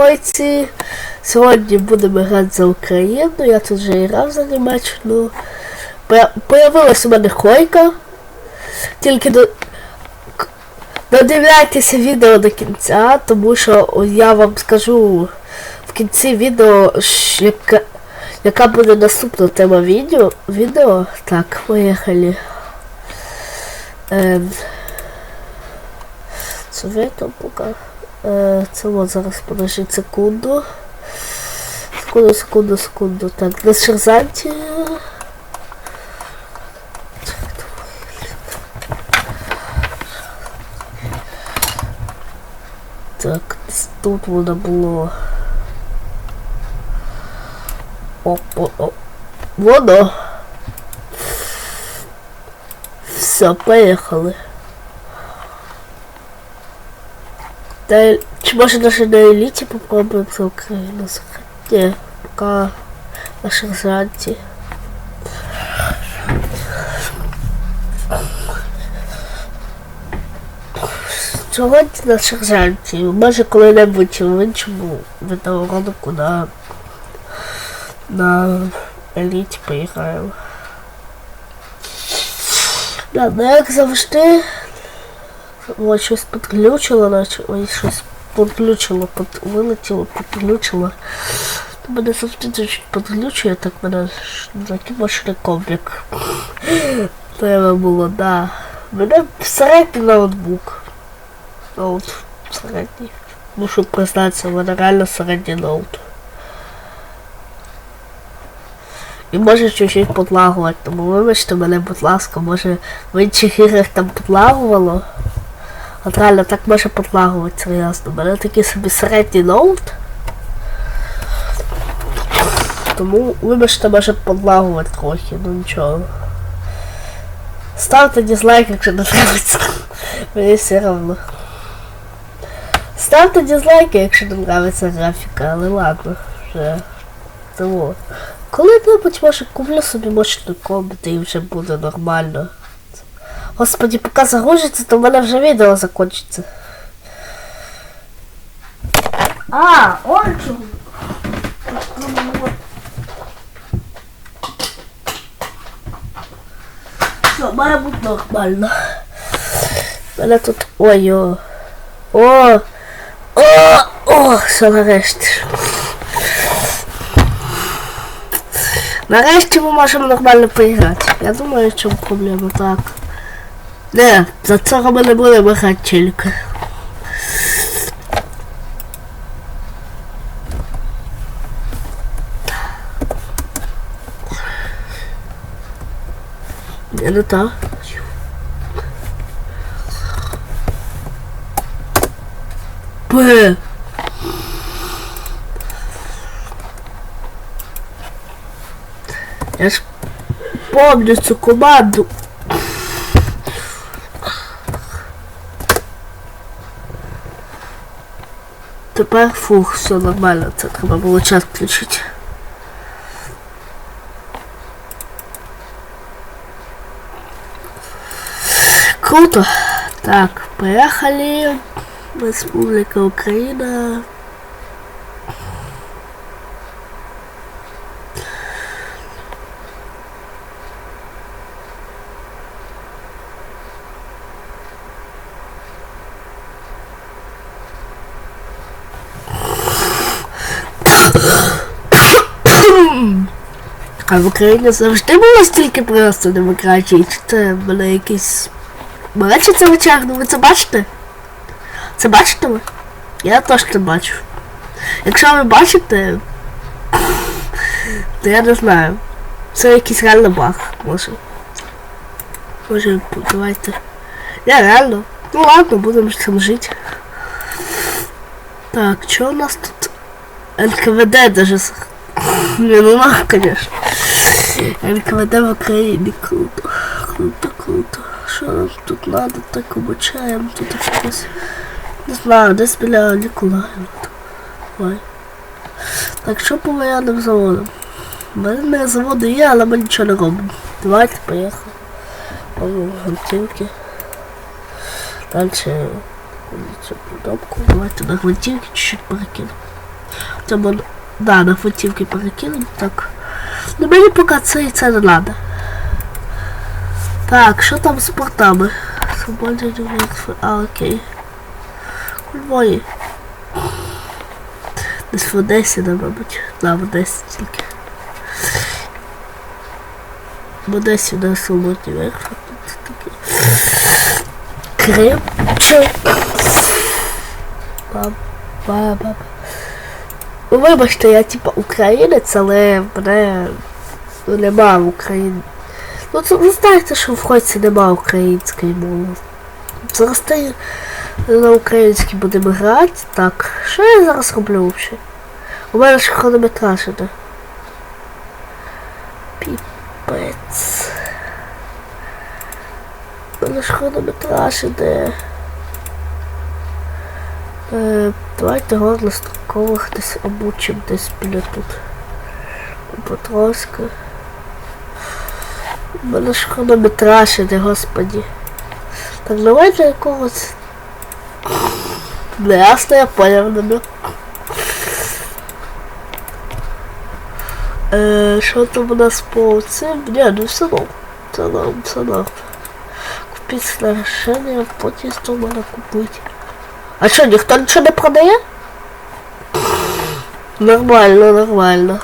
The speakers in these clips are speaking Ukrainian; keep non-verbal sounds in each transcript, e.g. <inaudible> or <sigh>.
койці. Сьогодні будемо грати за Україну. Я тут вже грав за Німеччину. Поя- Появилась у мене койка. Тільки до... додивляйтеся відео до кінця, тому що я вам скажу в кінці відео, яка, яка буде наступна тема відео. відео. Так, поїхали. Ем, Советом пока. Е, це от зараз подождіть секунду. Секунду, секунду, секунду. Так, на серзанті. Так, тут воно було. Оп, оп, оп. Воно. Все, поїхали. Да, чи може даже на еліті попробуємо за Україну сыграть? Не, пока на шаржанті. Сьогодні на шаржанті. Може коли-небудь в іншому відеоролику на, на еліті поіграємо. Да, ну як завжди, Ось щось підключило, наче ось щось підключило, під, вилетіло, підключило. То мене завжди чуть підключує, так мене такий машинком, треба було, да. Мене середній ноутбук. Ноут середній. Мушу признатися, в мене реально середній ноут. І може чуть-чуть подлагувати, тому вибачте мене, будь ласка, може в інших іграх там подлагувало. От реально так може подлагувати серйозно. У мене такий собі середній ноут. Тому вибачте може подлагувати трохи, ну нічого. Ставте дизлайк, якщо не нравиться. <laughs> Мені все равно. Ставте дизлайки, якщо не нравиться графіка, але ладно, вже. Тому. Коли-небудь може куплю собі мощний комбат і вже буде нормально. Господи, поки загрузиться, то в мене вже відео закончиться. А, он чому. Все, має бути нормально. У мене тут. Ой, о. О! О! О! Все нарешті. Нарешті ми можемо нормально поіграти. Я думаю, в чому проблема так. Не, за цього ми не будемо тільки. Не, не так. Б. Я ж помню цю команду. Тепер фух, все нормально, це треба було час включити. Круто. Так, поехали. Республика Украина. А в Україні завжди було стільки просто демократії, чи це в мене якийсь. Це в ви це бачите? Це бачите ви? Я це бачу. Якщо ви бачите, то я не знаю. Це якийсь реально баг, може. Може, давайте. Я реально. Ну ладно, будемо цим жити. Так, що у нас тут? НКВД даже <laughs> Не, ну нах, конечно. НКВД в Україні круто. Круто, круто. Що нам тут надо, так обучаємо. Тут якось. Не знаю, десь біля Ніколаєва. Так, що по воєнним заводам? У мене не заводи є, але ми нічого не робимо. Давайте, поїхали. Гвинтівки. Дальше. Цю кнопку. Давайте на гвинтівки чуть-чуть перекинемо. Тому, да, на футівки перекинемо, так. Ну мені поки це і це не треба. Так, що там з портами? Свободні дивитися. А, окей. Кульмої. Десь в Одесі, да, мабуть. Да, в Одесі тільки. В Одесі на свободні такі. Крим. Чи? Бам. Ну, Вибачте, я типа українець, але мене нема в Україні. Ну це ви знаєте, що в хоці нема української мови. Зараз ти на українській будемо грати. Так, що я зараз роблю взагалі? У мене ж хронометраж іде. Піпець. У мене ж хронометраж іде. Е, давайте горло строкових десь обучим десь біля тут. Потроска. У мене ж хронометраж іде, господі. Так давайте якогось. Не ясно, я поняв намек. Е, що там у нас по цим? Ні, ну все норм. Все норм, все норм. Купить снаряжение, потім то можна купити. А що, ніхто нічого не продає? Нормально, нормально.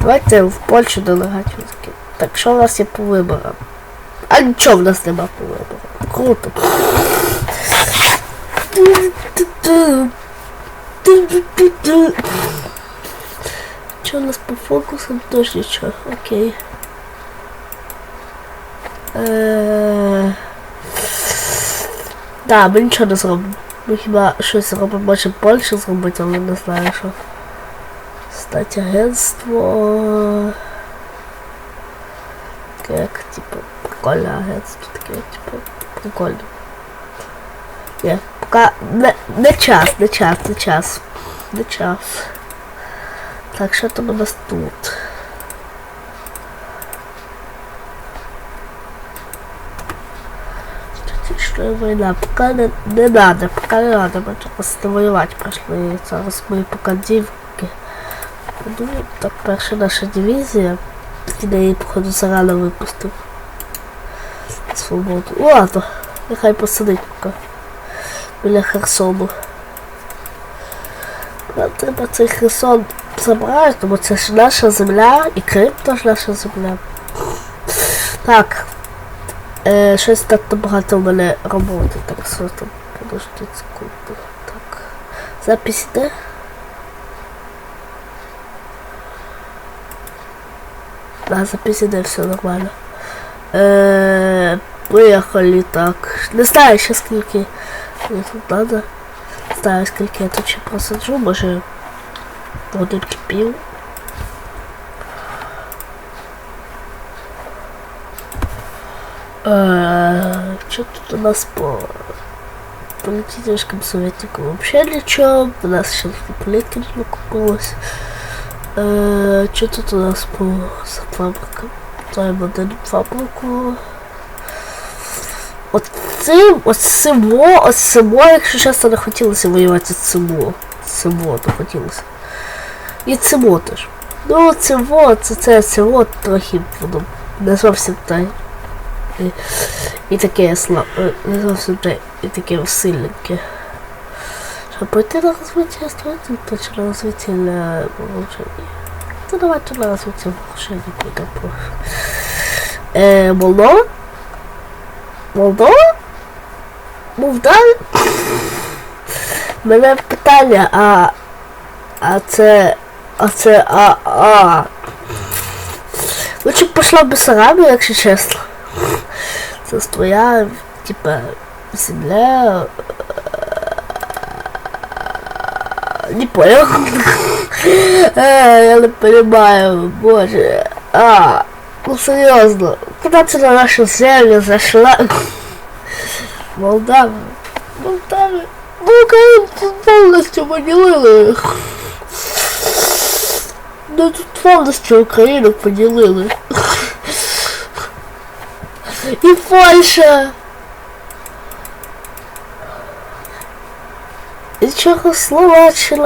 Давайте в Польщу делегати таки. Так, що у нас є по виборам? А нічого в нас нема по виборам. Круто. Що у нас по фокусам? Теж нічого. Окей. Е, Да, ми нічого не зробимо. Ми хіба щось зробимо, може більше зробити, але не знаю що. Стать агентство. Як, типу, прикольне агентство, таке, типу, прикольне. Ні, поки не, не час, не час, не час. Не час. Так, що там у нас тут? Статичная война. Пока не, не надо, пока не надо. Мы просто воевать пошли. Зараз ми пока дівки. Подумаємо, так перша наша дивізія. І неї, походу, зарано випустив. Свободу. Ну, Ладно, нехай посидить поки. Біля Херсону. Нам треба цей Херсон забрати, тому це ж наша земля і Крим теж наша земля. Так. Е, щось так багато в мене роботи, так що там секунду. Так. Запись йде. Да, запись іде, все нормально. Е, поїхали так. Не знаю ще скільки мені тут надо. Не знаю скільки я тут ще просаджу, може годинки пів. Э, Что тут у нас по политическому советнику вообще ничего. У нас сейчас политика не накупилась. Э, Что тут у нас по фабрикам? Ставим один фабрику. От цим, от цимо, от цимо, якщо чесно не хотілося воювати з цимо. Цимо то хотілося. І цимо теж. Ну, цимо, це це цимо трохи воно не зовсім так. І, і таке слаб, не зовсім і таке сильненьке. Щоб пойти на розвиття, строїти, то на розвиття на вооруження. То давайте на розвиття вооруження підемо по. Е, Молдова? Молдова? Молдавія? Мене питання, а... А це... А це... А... А... Лучше б пішла в Бессарабію, якщо чесно. Це ж твоя, типа, земля. Не понял. <laughs> Э, я не понимаю, боже. А, ну серьезно, куда ты на нашу землю зашла? <laughs> Молдавия. Молдавия. Ну, конечно, полностью поделили. Ну, тут повністю Україну поділили. <laughs> І Польща. І Чехословаччина.